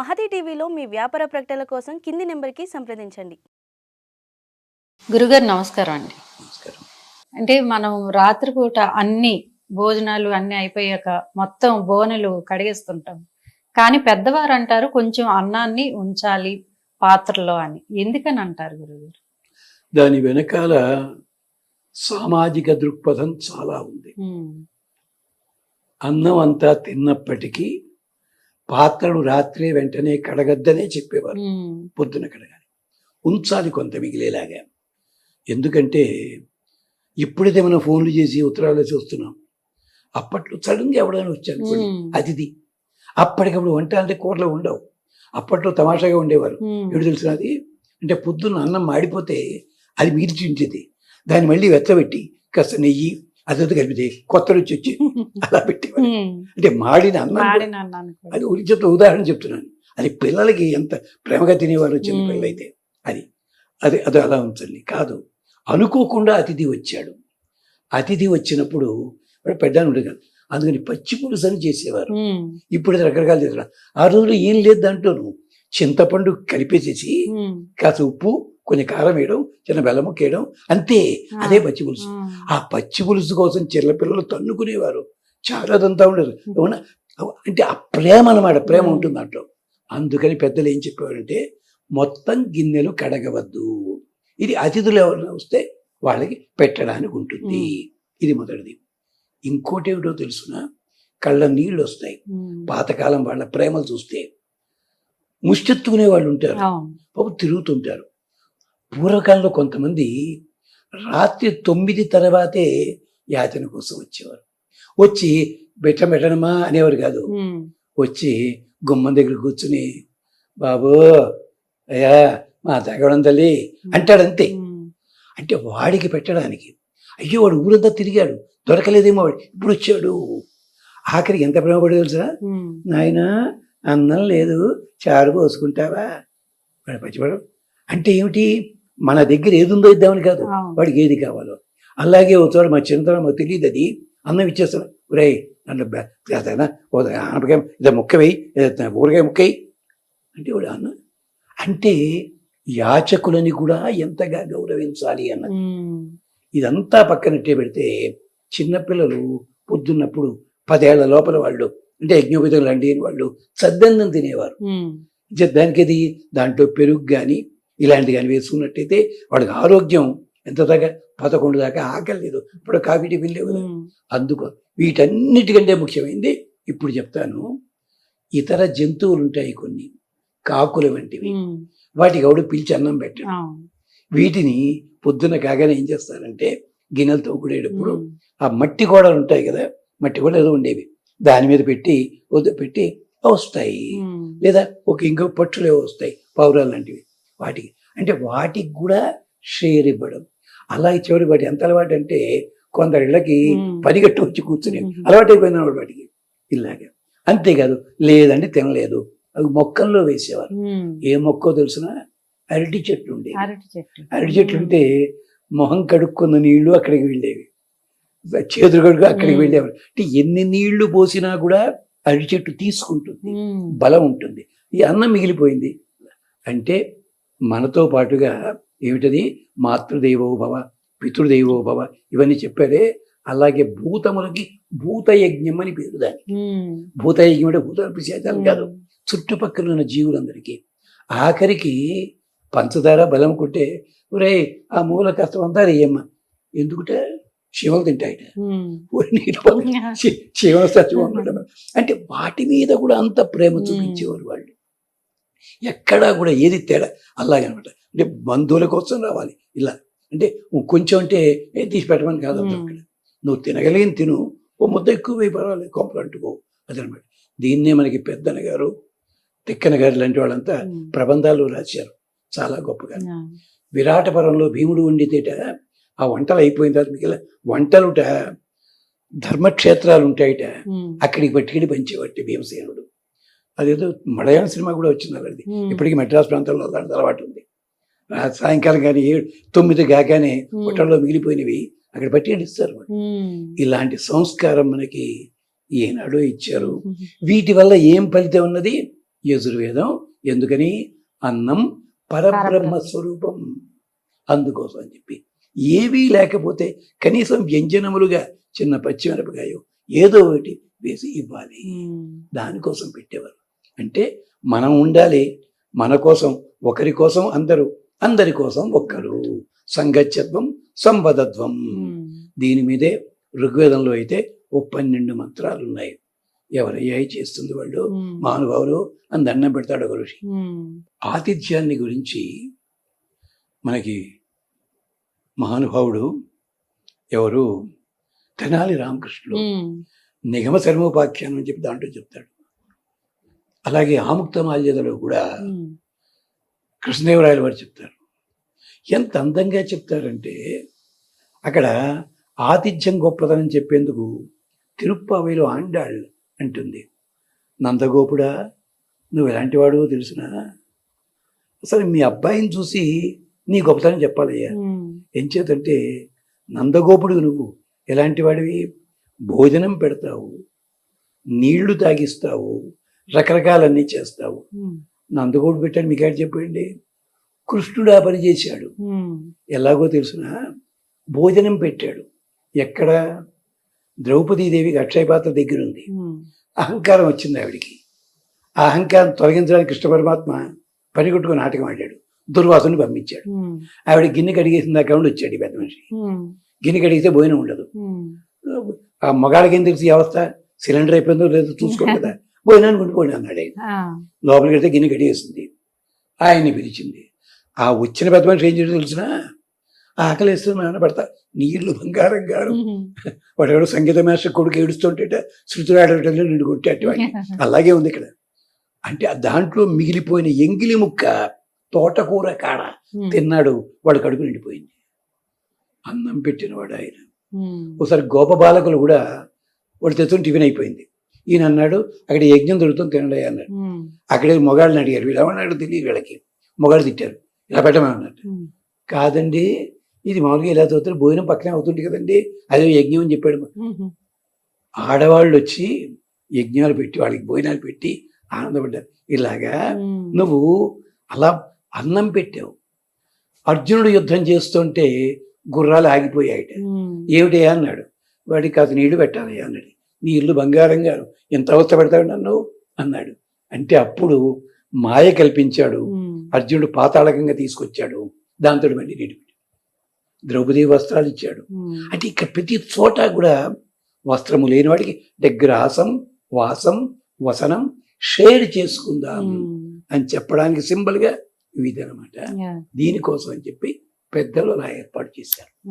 మహతి టీవీలో మీ వ్యాపార ప్రకటనల కోసం కింది నెంబర్కి సంప్రదించండి. గురుగారు నమస్కారం అండి. నమస్కారం. అంటే మనం రాత్రిపూట అన్ని భోజనాలు అన్ని అయిపోయాక మొత్తం బోనెలు కడిగేస్తుంటాం. కానీ పెద్దవారు అంటారు కొంచెం అన్నాన్ని ఉంచాలి పాత్రలో అని. ఎందుకని అంటారు గురుగారు? దాని వెనకాల సామాజిక దృక్పథం చాలా ఉంది. అన్నం అంతా తిన్నప్పటికీ పాత్రను రాత్రి వెంటనే కడగద్దనే చెప్పేవారు. పొద్దున కడగాలి. ఉంచాలి కొంత మిగిలేలాగా. ఎందుకంటే ఇప్పుడైతే మనం ఫోన్లు చేసి ఉత్తరాలు చూస్తున్నాం అప్పట్లో సడన్గా ఎవడైనా వచ్చాను అతిథి. అప్పటికప్పుడు వంట అంటే కూరలు ఉండవు. అప్పట్లో తమాషాగా ఉండేవారు. ఎప్పుడు తెలిసినది అంటే పొద్దున్న అన్నం మాడిపోతే అది మిగిల్చి ఉంచేది. దాన్ని మళ్ళీ వెచ్చబెట్టి కాస్త నెయ్యి అదంతా కలిపితే కొత్త రుచి వచ్చి అలా పెట్టేవారు ఉమ్, అంటే మాడిన అన్నం. అది ఉరి చెప్తా ఉదాహరణ చెప్తున్నాను. అది పిల్లలకి ఎంత ప్రేమగా తినేవారు మ్మ్. పిల్లలైతే. అది అది అది అలా ఉంచండి. కాదు అనుకోకుండా అతిథి వచ్చాడు. అతిథి వచ్చినప్పుడు పెద్దాన్ని ఉండదు అందుకని పచ్చి పులుసు అని చేసేవారు ఇప్పుడు రకరకాలు చేస్తున్నారు ఆ రోజుల్లో ఏం లేదు దాంట్లోను. చింతపండు కలిపేసేసి కాస్త ఉప్పు కొంచెం కారం వేయడం చిన్న బెల్లం ముక్క వేయడం అంతే. అదే పచ్చి పులుసు. ఆ. పచ్చి పులుసు కోసం చిన్న పిల్లలు తన్నుకునేవారు. చాలా అదంతా ఉండదు. అవునా అంటే ఆ ప్రేమ అన్నమాట ప్రేమ. ఉంటుంది దాంట్లో. అందుకని పెద్దలు ఏం చెప్పేవారంటే మొత్తం గిన్నెలు కడగవద్దు. ఇది అతిథులు ఎవరైనా వస్తే వాళ్ళకి పెట్టడానికి ఉంటుంది. ఇది మొదటిది. ఇంకోటి ఏమిటో తెలుసునా? కళ్ళ నీళ్ళు వస్తాయి. పాతకాలం వాళ్ళ ప్రేమలు చూస్తే ముష్టెత్తుకునే వాళ్ళు ఉంటారు. పాపం తిరుగుతుంటారు. పూర్వకాలంలో కొంతమంది రాత్రి తొమ్మిది తర్వాతే యాచన కోసం వచ్చేవారు. వచ్చి బెట్ట పెట్టనమా అనేవారు కాదు. వచ్చి గుమ్మం దగ్గర కూర్చుని బాబు అయ్యా మా తగ్గడం తల్లి అంటాడంతే అంటే వాడికి పెట్టడానికి అయ్యో వాడు ఊరంతా తిరిగాడు దొరకలేదేమో వాడు ఇప్పుడు వచ్చాడు. ఆఖరికి ఎంత ప్రేమ పడి తెలుసా నాయనా అన్నం లేదు చారు పోసుకుంటావా? వాడు పచ్చివాడు. అంటే ఏమిటి? మన దగ్గర ఏది ఉందో ఇద్దామని కాదు. వాడికి ఏది కావాలో. అలాగే ఒక చోట మా చిన్నతనం మాకు తెలియదు అది. అన్నం ఇచ్చేస్తాను. ఒరేయ్ నన్ను ఆనపకాయ ఇదో ముక్క వేయి ఇదో ఊరగాయ ముక్క వేయి. అంటే వాడు అన్న అంటే యాచకులని కూడా ఎంతగా గౌరవించాలి అన్న. ఇదంతా పక్కనట్టే పెడితే చిన్నపిల్లలు పొద్దున్నప్పుడు పదేళ్ళ లోపల వాళ్ళు అంటే యజ్ఞోపేతం లాంటి వాళ్ళు సద్దన్నం తినేవారు. దానికి అది దాంట్లో పెరుగు కానీ ఇలాంటి కానీ వేసుకున్నట్టయితే వాడికి ఆరోగ్యం ఎంత దాకా? పదకొండు దాకా ఆకలి లేదు. ఇప్పుడు కాఫీ టిఫిన్ లేవు అందుకో వీటన్నిటికంటే ముఖ్యమైనది ఇప్పుడు చెప్తాను. ఇతర జంతువులు ఉంటాయి కొన్ని. కాకులు వంటివి. వాటికి ఎవడు పిలిచి అన్నం పెట్టాడు. వీటిని పొద్దున కాగానే ఏం చేస్తారంటే గిన్నెలతో కూడేటప్పుడు ఆ మట్టి గోడలు ఉంటాయి కదా. మట్టి గోడలు ఏదో ఉండేవి. దాని మీద పెట్టి వద్ద పెట్టి వస్తాయి. లేదా ఒక ఇంకో పట్టులు ఏవో వస్తాయి. పౌరాలు లాంటివి. వాటికి అంటే వాటికి కూడా షేర్ ఇవ్వడం అలా చివరి వాటి ఎంత అలవాటు అంటే కొందరి ఇళ్ళకి మ్మ్. పరిగెట్టు వచ్చి కూర్చుని. అలవాటు అయిపోయింది వాటికి ఇలాగే. అంతేకాదు లేదండి తినలేదు. అవి మొక్కల్లో వేసేవారు. ఏ మొక్కో తెలిసిన? అరటి చెట్టు ఉండేది అరటి చెట్లు ఉంటే మొహం కడుక్కున్న నీళ్ళు అక్కడికి వెళ్ళేవి. చేతులు కడుగు అక్కడికి. వెళ్ళేవారు. అంటే ఎన్ని నీళ్ళు పోసినా కూడా అరటి చెట్టు తీసుకుంటుంది. బలం ఉంటుంది. ఈ అన్నం మిగిలిపోయింది. అంటే మనతో పాటుగా ఏమిటది? మాతృదేవో భవ పితృదేవో భవ ఇవన్నీ చెప్పారే. అలాగే భూతములకి భూతయజ్ఞం అని పేరు దానికి. ఉమ్, భూతయజ్ఞం అంటే భూతాలు పిశాచాలు కాదు. చుట్టుపక్కల ఉన్న జీవులందరికీ. ఆఖరికి పంచదార బలం కొట్టే ఒరే ఆ మూల కష్టం అంతా రేయమ్మ ఎందుకుట? శివలు తింటాయట. ఉమ్, ఊరి నీళ్ళు పోయి శి- శివన సత్యం అంటే వాటి మీద కూడా అంత ప్రేమ చూపించేవారు వాళ్ళు. ఎక్కడా కూడా ఏది తేడా అలాగనమాట అంటే బంధువుల కోసం రావాలి. ఇలా. అంటే కొంచెం అంటే ఏ తీసి పెట్టమని కాదు. అక్కడ నువ్వు తినగలిగిన తిను. ఓ ముద్ద ఎక్కువ పర్వాలేదు. కొంపలు అంటుకో. అదనమాట. దీన్నే మనకి పెద్దన గారు తిక్కన గారు లాంటి వాళ్ళంతా ప్రబంధాలు రాశారు. చాలా గొప్పగా. ఆ, విరాటపురంలో భీముడు వండితేట ఆ వంటలు అయిపోయిన తర్వాత మిగిలిన వంటలుట ధర్మక్షేత్రాలు ఉంటాయిట అక్కడికి పట్టుకెళ్ళి పంచేవాటి భీమసేనుడు. అదేదో మలయాళ సినిమా కూడా వచ్చింది అలాంటిది ఇప్పటికీ మెడ్రాస్ ప్రాంతంలో అలాంటి అలవాటు ఉంది. సాయంకాలం కానీ ఏడు తొమ్మిది కాగానే హోటల్లో మిగిలిపోయినవి అక్కడ ఇస్తారు వాళ్ళు. ఉమ్, ఇలాంటి సంస్కారం మనకి ఏనాడో ఇచ్చారు. వీటి వల్ల ఏం ఫలితం ఉన్నది? యజుర్వేదం ఎందుకని? అన్నం పరబ్రహ్మ. స్వరూపం. అందుకోసం అని చెప్పి. ఏవీ లేకపోతే కనీసం వ్యంజనములుగా చిన్న పచ్చిమిరపకాయ ఏదో ఒకటి వేసి ఇవ్వాలి. దానికోసం పెట్టేవారు. అంటే మనం ఉండాలి. మన కోసం ఒకరి కోసం అందరూ అందరి కోసం ఒక్కరు. సంగత్యత్వం సంవదత్వం ఉమ్. దీని మీదే ఋగ్వేదంలో అయితే ఓ పన్నెండు మంత్రాలు ఉన్నాయి. ఎవరయ్యా ఇది చేస్తుంది వాళ్ళు? ఉమ్. మహానుభావులు అని దండం పెడతాడు ఒక ఋషి. ఉమ్. ఆతిథ్యాన్ని గురించి మనకి మహానుభావుడు ఎవరు? తెనాలి రామకృష్ణుడు. నిగమ శర్మోపాఖ్యానం అని చెప్పి దాంట్లో చెప్తాడు. అలాగే ఆముక్త మాల్యదలో కూడా. కృష్ణదేవరాయలు వారు చెప్తారు. ఎంత అందంగా చెప్తారంటే అక్కడ ఆతిథ్యం గొప్పతనం చెప్పేందుకు తిరుప్పావిలో ఆండాళ్ అంటుంది. నందగోపుడా నువ్వు ఎలాంటి వాడు తెలిసినా? అసలు మీ అబ్బాయిని చూసి నీ గొప్పతనం చెప్పాలయ్యా. ఏం చేతంటే నందగోపుడు నువ్వు ఎలాంటి వాడివి? భోజనం పెడతావు నీళ్ళు తాగిస్తావు రకరకాలన్నీ చేస్తావు. నందగోడు పెట్టాడు మీకు చెప్పండి. కృష్ణుడు ఆ పని చేశాడు. ఎలాగో తెలుసిన? భోజనం పెట్టాడు. ఎక్కడ? ద్రౌపదీదేవికి అక్షయపాత్ర దగ్గర ఉంది. అహంకారం వచ్చింది ఆవిడికి. ఆ అహంకారం తొలగించడానికి కృష్ణ పరమాత్మ పనిగొట్టుకుని నాటకం ఆడాడు. దుర్వాసుని పంపించాడు. ఆవిడ గిన్నె కడిగేసిన దాకా ఉండి వచ్చాడు పెద్ద మనిషి. గిన్నె కడిగితే భోజనం ఉండదు. ఆ మగాడికి ఏం తెలుసు అవస్థ? సిలిండర్ అయిపోయిందో లేదో చూసుకోండి కదా. భోజనానికి ఉండిపోండి అన్నాడు ఆయన. లోపలికి వెళ్తే గిన్నె కడిగేసింది. ఆయన్ని పిలిచింది. ఆ వచ్చిన పెద్ద మనిషి ఏం చేయడం తెలిసిన? ఆకలిస్తున్నా పడతా. నీళ్ళు బంగారం గారు. ఉమ్. వాడు సంగీత మాస్టర్ కొడుకు ఏడుస్తుంటే శృతులు ఆడటంలో నిన్ను కొట్టేట్టు అలాగే ఉంది ఇక్కడ. అంటే ఆ దాంట్లో మిగిలిపోయిన ఎంగిలి ముక్క తోటకూర కాడ. తిన్నాడు. వాడు కడుపు నిండిపోయింది. అన్నం పెట్టినవాడు ఆయన. ఒకసారి గోప బాలకులు కూడా వాడు తెచ్చుకుని టిఫిన్ అయిపోయింది. ఈయన అన్నాడు అక్కడ యజ్ఞం దొరుకుతుంది తినడే అన్నాడు. అక్కడే మొగాళ్ళని అడిగారు వీళ్ళు ఏమన్నాడు తెలియదు వీళ్ళకి. మొగాళ్ళు తిట్టారు ఇలా పెట్టమని అన్నట్టు. ఉమ్. కాదండి ఇది మామూలుగా ఇలా చదువుతారు భోజనం పక్కనే అవుతుంది కదండి అదే యజ్ఞం అని చెప్పాడు. ఆడవాళ్ళు వచ్చి యజ్ఞాలు పెట్టి వాళ్ళకి భోజనాలు పెట్టి ఆనందపడ్డారు. ఇలాగా. నువ్వు అలా అన్నం పెట్టావు. అర్జునుడు యుద్ధం చేస్తుంటే గుర్రాలు ఆగిపోయాయట. ఉమ్. ఏమిటి అన్నాడు. వాడికి కాదు నీళ్ళు పెట్టాలి అన్నాడు. నీ ఇల్లు బంగారం గారు ఎంత అవస్థ పెడతావు నన్ను? అన్నాడు. అంటే అప్పుడు మాయ కల్పించాడు. అర్జునుడు పాతాళకంగా తీసుకొచ్చాడు. దాంతో మళ్ళీ నీటి పెట్టాడు. ద్రౌపది వస్త్రాలు ఇచ్చాడు. అంటే ఇక్కడ ప్రతి చోట కూడా వస్త్రము లేని వాడికి దగ్గరాసం వాసం వసనం షేర్ చేసుకుందాం. అని చెప్పడానికి సింబల్గా ఇదనమాట యా. దీనికోసం అని చెప్పి పెద్దలు అలా ఏర్పాటు చేశారు.